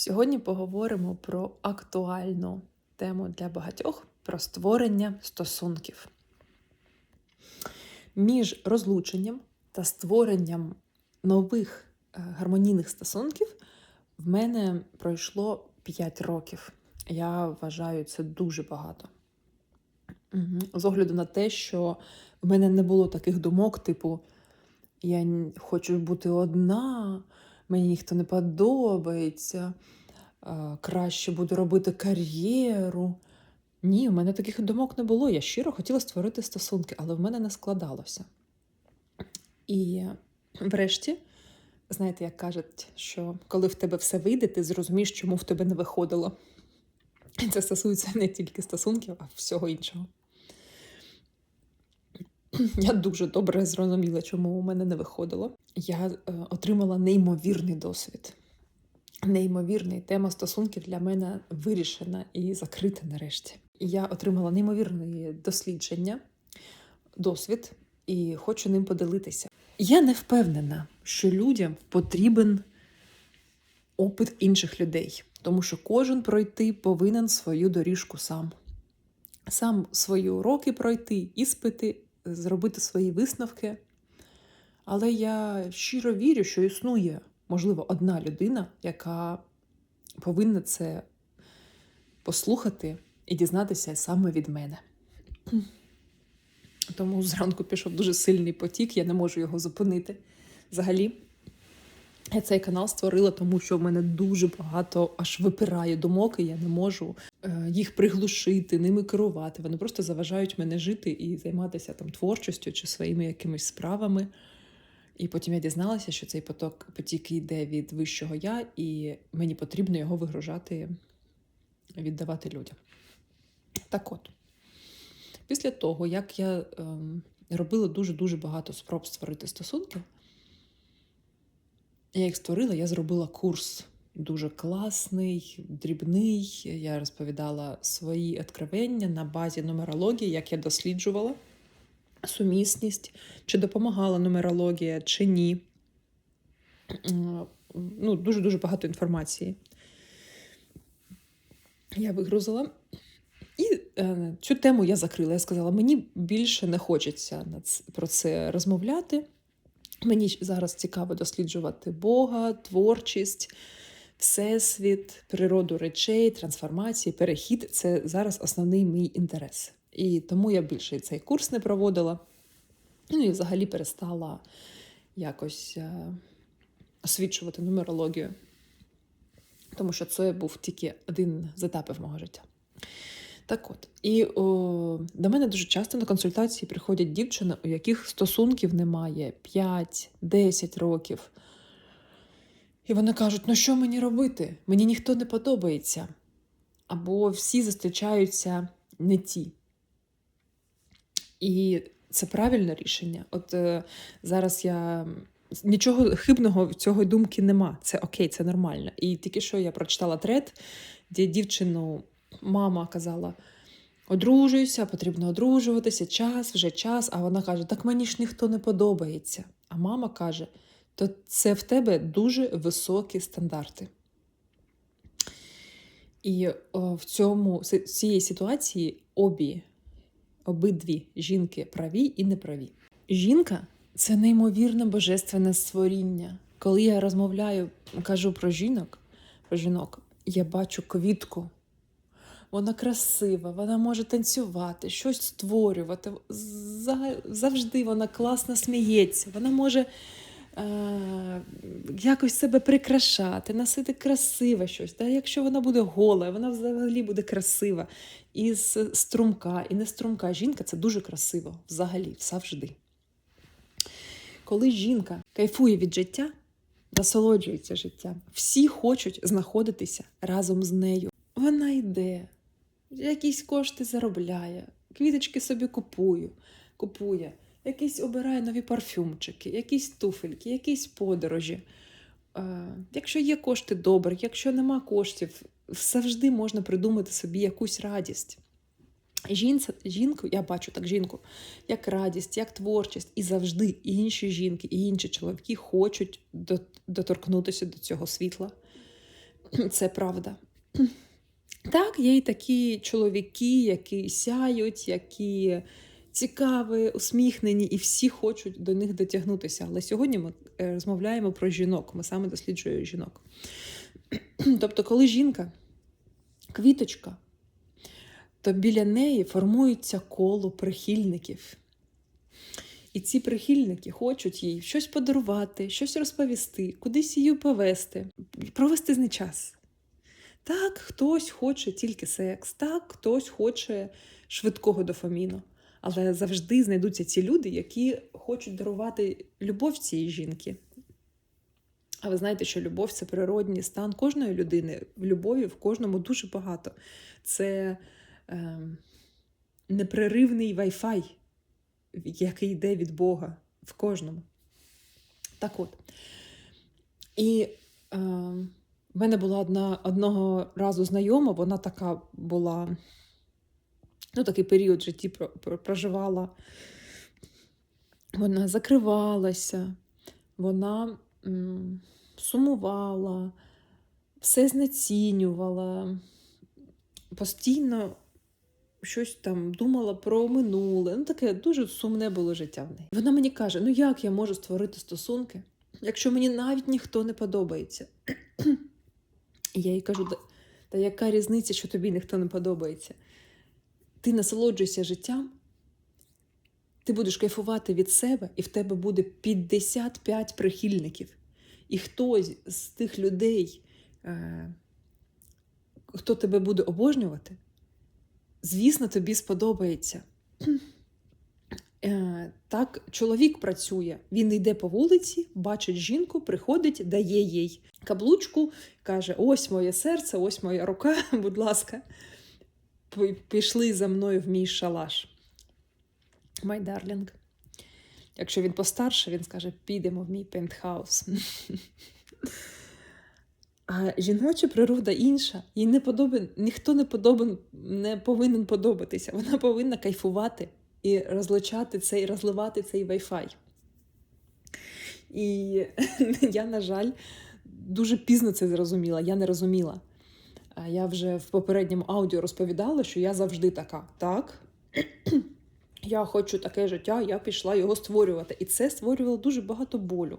Сьогодні поговоримо про актуальну тему для багатьох про створення стосунків. Між розлученням та створенням нових е, гармонійних стосунків в мене пройшло 5 років. Я вважаю це дуже багато. З огляду на те, що в мене не було таких думок, типу, я хочу бути одна, мені ніхто не подобається, краще буду робити кар'єру. Ні, у мене таких думок не було. Я щиро хотіла створити стосунки, але в мене не складалося. І врешті, знаєте, як кажуть, що коли в тебе все вийде, ти зрозумієш, чому в тебе не виходило. І це стосується не тільки стосунків, а всього іншого. Я дуже добре зрозуміла, чому у мене не виходило. Я е, отримала неймовірний досвід. Неймовірний тема стосунків для мене вирішена і закрита нарешті. Я отримала неймовірне дослідження, досвід, і хочу ним поділитися. Я не впевнена, що людям потрібен опит інших людей, тому що кожен пройти повинен свою доріжку сам. Сам свої уроки пройти, іспити, зробити свої висновки. Але я щиро вірю, що існує, можливо, одна людина, яка повинна це послухати і дізнатися саме від мене. Тому зранку пішов дуже сильний потік, я не можу його зупинити. Взагалі, я цей канал створила, тому що в мене дуже багато аж випирає думок, і я не можу е, їх приглушити, ними керувати. Вони просто заважають мене жити і займатися там творчістю чи своїми якимись справами. І потім я дізналася, що цей поток потік йде від вищого я, і мені потрібно його вигружати, віддавати людям. Так от, після того, як я ем, робила дуже-дуже багато спроб створити стосунки, я їх створила, я зробила курс дуже класний, дрібний. Я розповідала свої откровення на базі нумерології, як я досліджувала сумісність, чи допомагала нумерологія, чи ні. Ну, дуже-дуже багато інформації. Я вигрузила. І е, цю тему я закрила. Я сказала, мені більше не хочеться про це розмовляти. Мені зараз цікаво досліджувати Бога, творчість, всесвіт, природу речей, трансформації, перехід це зараз основний мій інтерес. І тому я більше цей курс не проводила. Ну і взагалі перестала якось е, освічувати нумерологію. Тому що це був тільки один з етапів мого життя. Так от, і о, до мене дуже часто на консультації приходять дівчини, у яких стосунків немає 5-10 років. І вони кажуть: ну що мені робити? Мені ніхто не подобається. Або всі зустрічаються не ті. І це правильне рішення. От е, зараз я нічого хибного в цього думки нема. Це окей, це нормально. І тільки що я прочитала трет, де дівчину мама казала: одружуйся, потрібно одружуватися, час, вже час. А вона каже: Так мені ж ніхто не подобається. А мама каже: то це в тебе дуже високі стандарти. І о, в цьому в цій ситуації обі, обидві жінки праві і неправі. Жінка це неймовірне божественне створіння. Коли я розмовляю, кажу про жінок, про жінок, я бачу квітку. Вона красива, вона може танцювати, щось створювати. Завжди вона класно сміється, вона може е, якось себе прикрашати, носити красиве щось. Та якщо вона буде гола, вона взагалі буде красива. І струмка, і не струмка. Жінка це дуже красиво взагалі, завжди. Коли жінка кайфує від життя, насолоджується життям, всі хочуть знаходитися разом з нею. Вона йде, якісь кошти заробляє, квіточки собі купую, купує, якісь обирає нові парфюмчики, якісь туфельки, якісь подорожі. Е, якщо є кошти, добре, якщо нема коштів, завжди можна придумати собі якусь радість. Жінця, жінку, я бачу так жінку, як радість, як творчість, і завжди інші жінки, і інші чоловіки хочуть доторкнутися до цього світла. це правда. Так, є і такі чоловіки, які сяють, які цікаві, усміхнені, і всі хочуть до них дотягнутися. Але сьогодні ми е, розмовляємо про жінок. Ми саме досліджуємо жінок. Тобто, коли жінка квіточка, то біля неї формується коло прихильників. І ці прихильники хочуть їй щось подарувати, щось розповісти, кудись її повести, провести з неї час. Так, хтось хоче тільки секс, так, хтось хоче швидкого дофаміну. Але завжди знайдуться ці люди, які хочуть дарувати любов цієї жінки. А ви знаєте, що любов це природній стан кожної людини. В любові в кожному дуже багато. Це е, непреривний Wi-Fi, який йде від Бога в кожному. Так от. І е, в мене була одна одного разу знайома, вона така була, ну, такий період в житті про- про- проживала. Вона закривалася, вона сумувала, все знецінювала, постійно щось там думала про минуле. Ну, таке дуже сумне було життя в неї. Вона мені каже: ну як я можу створити стосунки, якщо мені навіть ніхто не подобається? І я їй кажу: та яка різниця, що тобі ніхто не подобається? Ти насолоджуйся життям, ти будеш кайфувати від себе, і в тебе буде 55 прихильників. І хтось з тих людей, е, хто тебе буде обожнювати, звісно, тобі сподобається. Е, Так, чоловік працює. Він йде по вулиці, бачить жінку, приходить, дає їй каблучку, каже: Ось моє серце, ось моя рука, будь ласка, пішли за мною в мій шалаш. My darling. Якщо він постарше, він скаже: підемо в мій пентхаус. А жіноча природа інша. Їй не подобен, ніхто не подобен, не повинен подобатися. Вона повинна кайфувати і розлучати цей, розливати цей Wi-Fi. І я, на жаль, дуже пізно це зрозуміла. Я не розуміла. Я вже в попередньому аудіо розповідала, що я завжди така. Так, я хочу таке життя, я пішла його створювати. І це створювало дуже багато болю.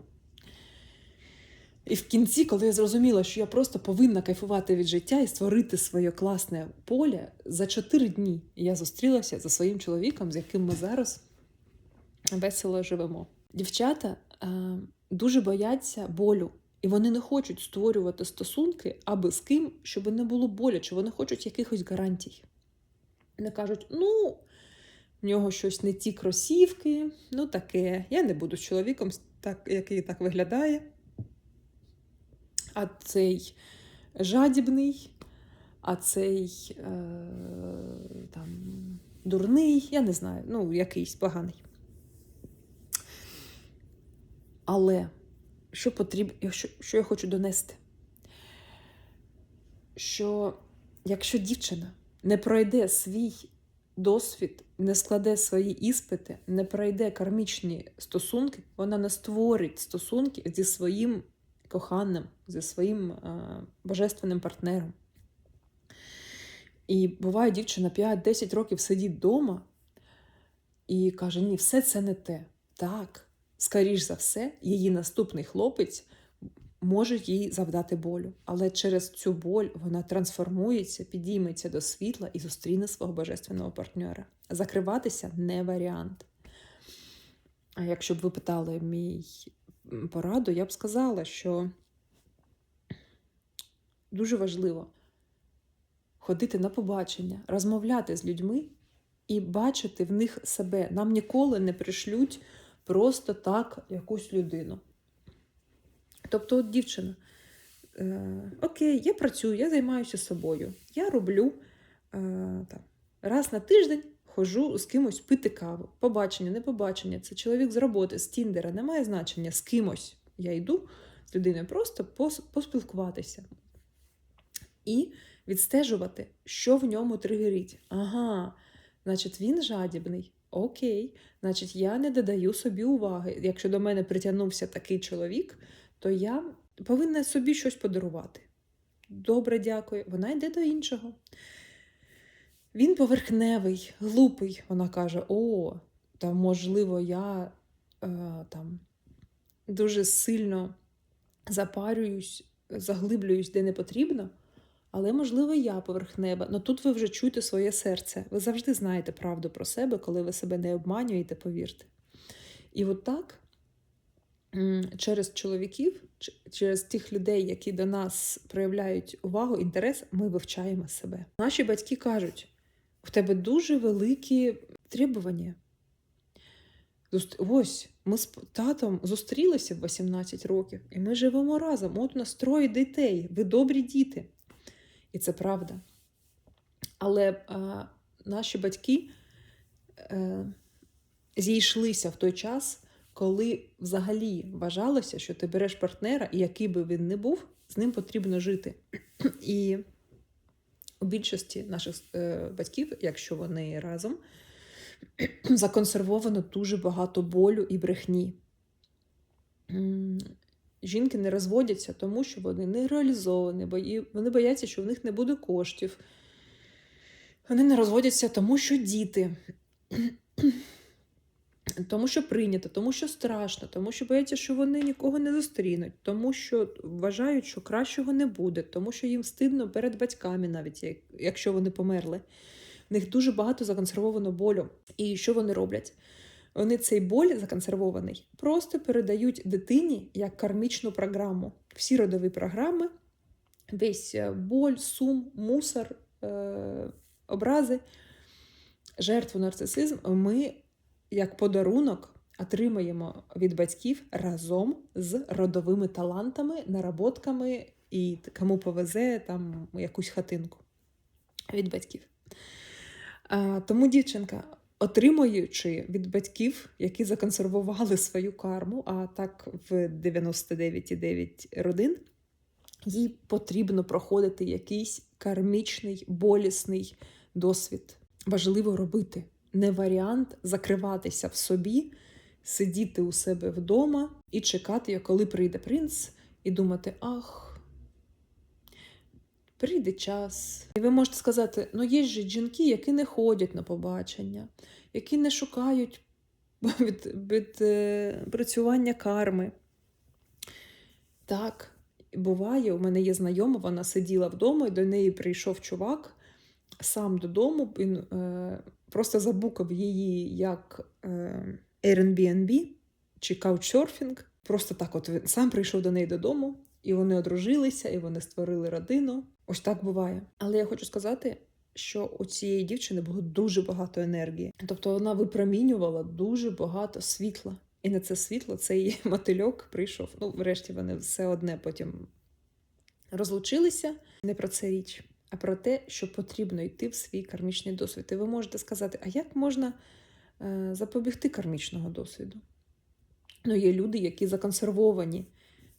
І в кінці, коли я зрозуміла, що я просто повинна кайфувати від життя і створити своє класне поле, за чотири дні я зустрілася зі своїм чоловіком, з яким ми зараз весело живемо. Дівчата е, дуже бояться болю, і вони не хочуть створювати стосунки аби з ким, щоб не було боляче. Вони хочуть якихось гарантій. Вони кажуть: ну, в нього щось не ті кросівки, ну таке. Я не буду з чоловіком, так, який так виглядає. А цей жадібний, а цей е, там, дурний, я не знаю, ну, якийсь поганий. Але що потрібно, що, що я хочу донести? Що якщо дівчина не пройде свій досвід, не складе свої іспити, не пройде кармічні стосунки, вона не створить стосунки зі своїм коханим, зі своїм е, божественним партнером. І буває, дівчина 5-10 років сидить вдома і каже: ні, все це не те. Так, скоріш за все, її наступний хлопець може їй завдати болю. Але через цю боль вона трансформується, підійметься до світла і зустріне свого божественного партнера. Закриватися не варіант. А якщо б ви питали мій пораду, я б сказала, що дуже важливо ходити на побачення, розмовляти з людьми і бачити в них себе. Нам ніколи не пришлють просто так якусь людину. Тобто, от дівчина, е, окей, я працюю, я займаюся собою. Я роблю е, там, раз на тиждень ходжу з кимось пити каву. Побачення, не побачення. Це чоловік з роботи, з Тіндера, немає значення з кимось. Я йду з людиною просто поспілкуватися. І відстежувати, що в ньому тригерить. Ага, значить, він жадібний. Окей, значить, я не додаю собі уваги. Якщо до мене притягнувся такий чоловік, то я повинна собі щось подарувати. добре, дякую. Вона йде до іншого. Він поверхневий, глупий. Вона каже: О, та можливо, я е, там дуже сильно запарююсь, заглиблююсь де не потрібно. Але, можливо, я поверхнева. Но тут ви вже чуєте своє серце. Ви завжди знаєте правду про себе, коли ви себе не обманюєте, повірте. І от так через чоловіків, через тих людей, які до нас проявляють увагу, інтерес, ми вивчаємо себе. Наші батьки кажуть: в тебе дуже великі требування. Ось ми з татом зустрілися в 18 років, і ми живемо разом. От у нас троє дітей, ви добрі діти. І це правда. Але а, наші батьки е, зійшлися в той час, коли взагалі вважалося, що ти береш партнера, і який би він не був, з ним потрібно жити. І у більшості наших е, батьків, якщо вони разом, законсервовано дуже багато болю і брехні. Жінки не розводяться, тому що вони не реалізовані, бо вони бояться, що в них не буде коштів. Вони не розводяться, тому що діти, тому що прийнято, тому що страшно, тому що бояться, що вони нікого не зустрінуть, тому що вважають, що кращого не буде, тому що їм стидно перед батьками, навіть якщо вони померли. В них дуже багато законсервовано болю. І що вони роблять? Вони цей боль законсервований просто передають дитині як кармічну програму. Всі родові програми, весь е, боль, сум, мусор, е- образи, жертву нарцисизм ми як подарунок отримаємо від батьків разом з родовими талантами, наработками і кому повезе там якусь хатинку від батьків. Тому дівчинка, отримуючи від батьків, які законсервували свою карму, а так в 99,9 родин, їй потрібно проходити якийсь кармічний, болісний досвід. Важливо робити. Не варіант закриватися в собі, сидіти у себе вдома і чекати, коли прийде принц, і думати: ах, прийде час. І ви можете сказати: ну є ж жінки, які не ходять на побачення, які не шукають від, від е, працювання карми. Так, буває, у мене є знайома, вона сиділа вдома, і до неї прийшов чувак сам додому. Він е, просто забукав її як е, Airbnb чи Couchsurfing. Просто так, от він сам прийшов до неї додому, і вони одружилися, і вони створили родину. Ось так буває. Але я хочу сказати, що у цієї дівчини було дуже багато енергії. Тобто вона випромінювала дуже багато світла. І на це світло цей мотильок прийшов. Ну, врешті вони все одне потім розлучилися. Не про це річ, а про те, що потрібно йти в свій кармічний досвід. І ви можете сказати, а як можна е, запобігти кармічного досвіду? Ну, є люди, які законсервовані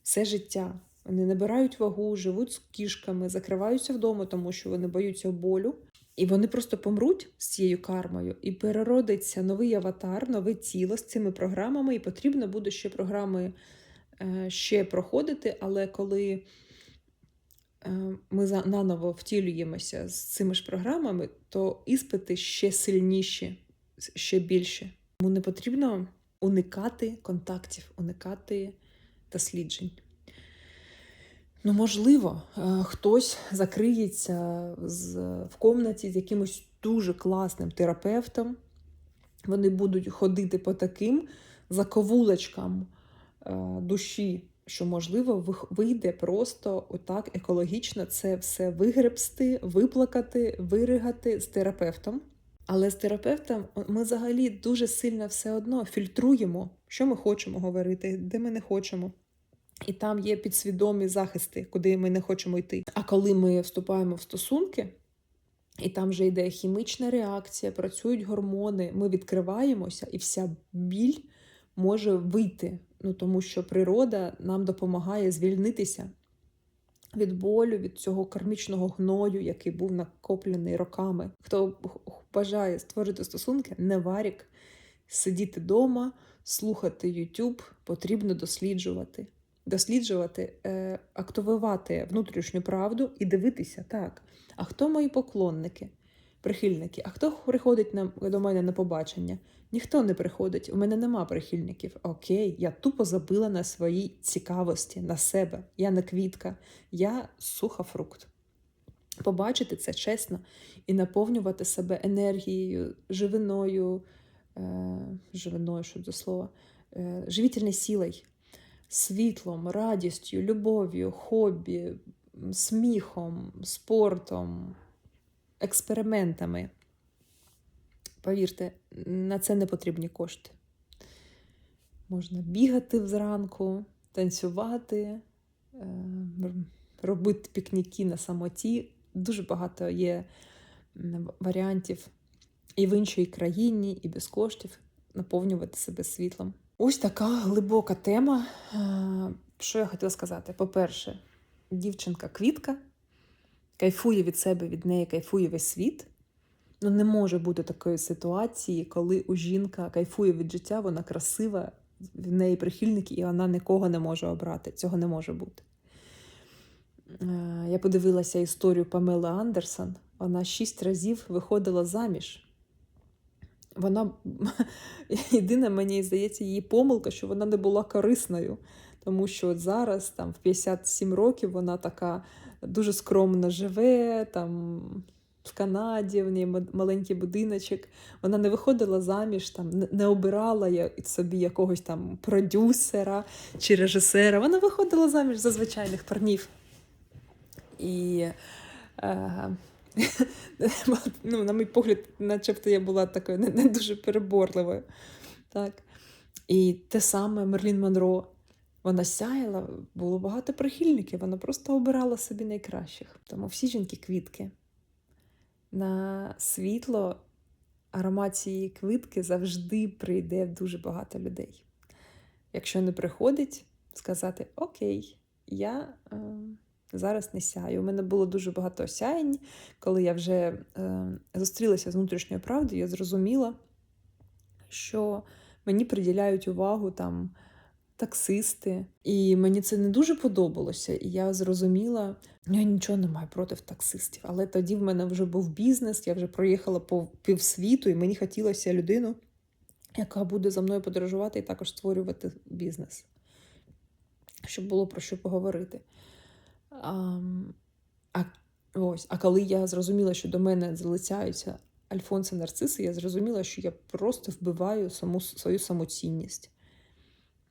все життя. Вони набирають вагу, живуть з кішками, закриваються вдома, тому що вони боються болю. І вони просто помруть з цією кармою, і переродиться новий аватар, нове тіло з цими програмами, і потрібно буде ще програми е, ще проходити. Але коли е, ми наново втілюємося з цими ж програмами, то іспити ще сильніші, ще більше. Тому не потрібно уникати контактів, уникати досліджень. Ну, можливо, е, хтось закриється в комнаті з якимось дуже класним терапевтом. Вони будуть ходити по таким заковулочкам е, душі, що, можливо, вийде просто отак екологічно це все вигребсти, виплакати, виригати з терапевтом. Але з терапевтом ми взагалі дуже сильно все одно фільтруємо, що ми хочемо говорити, де ми не хочемо. І там є підсвідомі захисти, куди ми не хочемо йти. А коли ми вступаємо в стосунки, і там вже йде хімічна реакція, працюють гормони, ми відкриваємося, і вся біль може вийти. Ну тому що природа нам допомагає звільнитися від болю, від цього кармічного гною, який був накоплений роками. Хто бажає створити стосунки, не варік, сидіти вдома, слухати YouTube, потрібно досліджувати. Досліджувати, е, активувати внутрішню правду і дивитися, так, а хто мої поклонники, прихильники, а хто приходить на, до мене на побачення? Ніхто не приходить, у мене нема прихильників. Окей, я тупо забила на своїй цікавості, на себе. Я не квітка, я сухофрукт. Побачити це чесно і наповнювати себе енергією, живиною, е, живиною, що до слова, е, живітельною силою, світлом, радістю, любов'ю, хобі, сміхом, спортом, експериментами. Повірте, на це не потрібні кошти. Можна бігати зранку, танцювати, е, робити пікніки на самоті. Дуже багато є варіантів і в іншій країні, і без коштів наповнювати себе світлом. Ось така глибока тема. Е, Що я хотіла сказати? По-перше, дівчинка квітка, кайфує від себе, від неї кайфує весь світ. Ну, не може бути такої ситуації, коли у жінка кайфує від життя, вона красива, в неї прихильники, і вона нікого не може обрати. Цього не може бути. Е, Я подивилася історію Памели Андерсон. Вона шість разів виходила заміж. Вона єдине, мені здається, її помилка, що вона не була корисною. Тому що от зараз, там, в 57 років, вона така дуже скромно живе, там в Канаді, в неї маленький будиночок. Вона не виходила заміж, там, не обирала собі якогось там продюсера чи режисера. Вона виходила заміж за звичайних парнів. І е, ну, на мій погляд, начебто я була такою не, не дуже переборливою. Так. І те саме Мерлін Монро. Вона сяяла, було багато прихильників, вона просто обирала собі найкращих. Тому всі жінки квітки. На світло аромат цієї квітки завжди прийде дуже багато людей. Якщо не приходить, сказати Окей, я е, зараз не сяю. У мене було дуже багато сяєнь, коли я вже е, зустрілася з внутрішньою правдою, я зрозуміла, що мені приділяють увагу там таксисти. І мені це не дуже подобалося. І я зрозуміла, я нічого не маю проти таксистів. Але тоді в мене вже був бізнес, я вже проїхала по півсвіту, і мені хотілося людину, яка буде за мною подорожувати і також створювати бізнес, щоб було про що поговорити. А, ось, а коли я зрозуміла, що до мене залицяються альфонси нарциси, я зрозуміла, що я просто вбиваю саму свою самоцінність.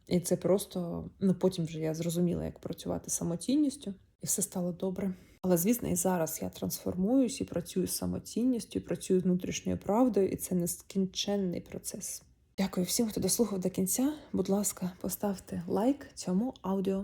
І це просто, ну потім вже я зрозуміла, як працювати з самоцінністю, і все стало добре. Але звісно, і зараз я трансформуюсь і працюю з самоцінністю, і працюю з внутрішньою правдою, і це нескінченний процес. Дякую всім, хто дослухав до кінця. Будь ласка, поставте лайк цьому аудіо.